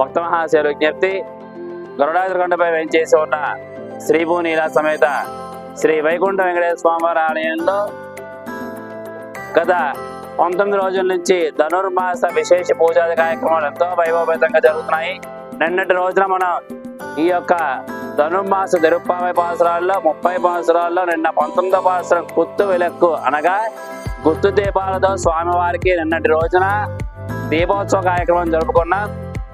భక్త మహాశయుల విజ్ఞప్తి గరుడాచరకొండపై వేయించేసి ఉన్న శ్రీభూనీల సమేత శ్రీ వైకుంఠ వెంకటేశ్వర స్వామివారి ఆలయంలో గత పంతొమ్మిది రోజుల నుంచి ధనుర్మాస విశేష పూజాది కార్యక్రమాలు ఎంతో వైభవపేతంగా జరుగుతున్నాయి. నిన్నటి రోజున మనం ఈ యొక్క ధనుర్మాస తిరుప్పావై పాసరాల్లో ముప్పై పాసరాల్లో నిన్న పంతొమ్మిదో పాసరం గుత్తు వెలక్కు అనగా గుత్తు దీపాలతో స్వామివారికి నిన్నటి రోజున దీపోత్సవ కార్యక్రమం జరుపుకున్నాం.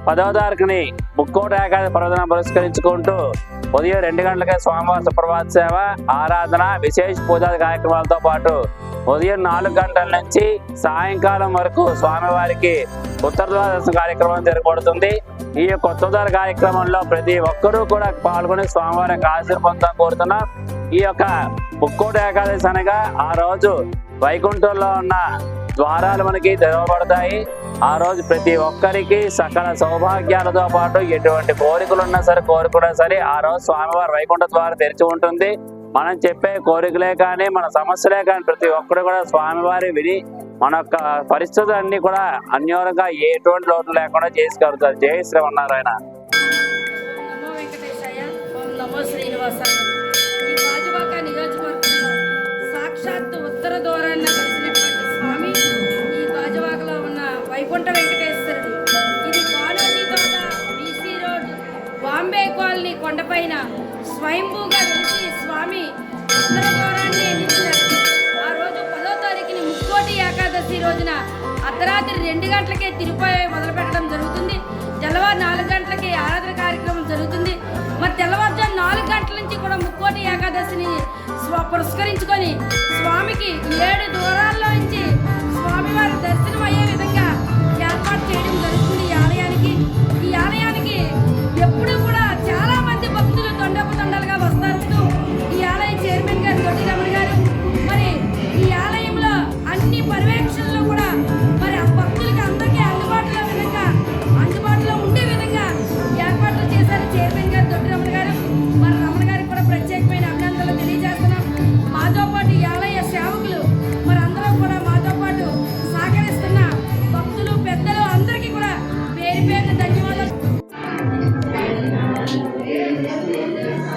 పదవ తారీఖుని ముక్కోట ఏకాది పర్వదినం పురస్కరించుకుంటూ ఉదయం రెండు గంటలకే స్వామివారి సుప్రభాత సేవ ఆరాధన విశేష పూజాది కార్యక్రమాలతో పాటు ఉదయం నాలుగు గంటల నుంచి సాయంకాలం వరకు స్వామివారికి ఉత్తరద్వాదశ కార్యక్రమం జరగబడుతుంది. ఈ యొక్క ఉత్తరద్వార కార్యక్రమంలో ప్రతి ఒక్కరూ కూడా పాల్గొని స్వామివారి యొక్క ఆశీర్వాదం కోరుతున్నాం. ఈ యొక్క ముక్కోటి ఏకాదశి అనగా ఆ రోజు వైకుంఠంలో ఉన్న ద్వారాలు మనకి తెరవబడతాయి. ఆ రోజు ప్రతి ఒక్కరికి సకల సౌభాగ్యాలతో పాటు ఎటువంటి కోరికలు ఉన్నా సరే కోరుకున్నా సరే ఆ రోజు స్వామివారి వైకుంఠ ద్వారం తెరిచి ఉంటుంది. మనం చెప్పే కోరికలే కానీ మన సమస్యలే కానీ ప్రతి ఒక్కరు కూడా స్వామివారి విని మన యొక్క పరిస్థితులన్నీ కూడా అన్యోన్యంగా ఎటువంటి లోటు లేకుండా చేసుకెళ్తారు జయ శ్రీమన్నారాయణ. శ్రీనివాస పైన స్వయంభూగా వెలిసి స్వామి ఉత్తరగౌరాన్ని నిలిచారు. ఆ రోజు పదో తారీఖుని ముక్కోటి ఏకాదశి రోజున అర్ధరాత్రి రెండు గంటలకే తిరుపతి మొదలు పెట్టడం జరుగుతుంది. తెల్లవారు నాలుగు గంటలకి ఆరాధన కార్యక్రమం జరుగుతుంది. మరి తెల్లవారుజాము నాలుగు గంటల నుంచి కూడా ముక్కోటి ఏకాదశిని స్వ పురస్కరించుకొని స్వామికి ఏడు దూరాల్లో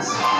Yes.